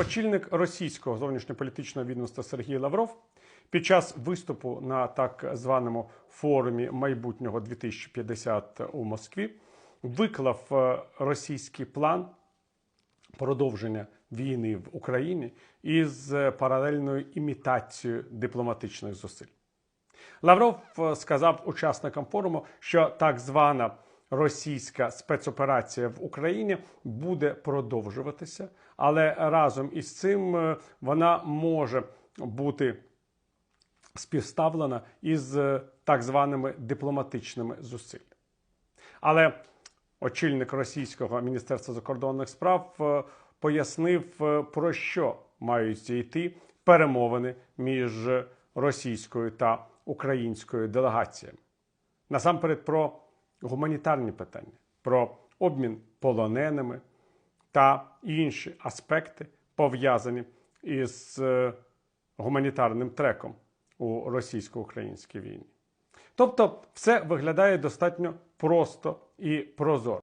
Очільник російського зовнішньополітичного відомства Сергій Лавров під час виступу на так званому форумі майбутнього 2050 у Москві виклав е, російський план продовження війни в Україні із е, паралельною імітацією дипломатичних зусиль. Лавров е, сказав учасникам форуму, що так звана російська спецоперація в Україні буде продовжуватися, але разом із цим е, вона може бути співставлена із е, так званими дипломатичними зусиллями. Але очільник російського міністерства закордонних справ е, пояснив, про що мають йти перемовини між російською та українською делегаціями. Насамперед про гуманітарні питання, про обмін полоненими та інші аспекти, пов'язані із е, гуманітарним треком у російсько-українській війні. Тобто, все виглядає достатньо просто і прозоро.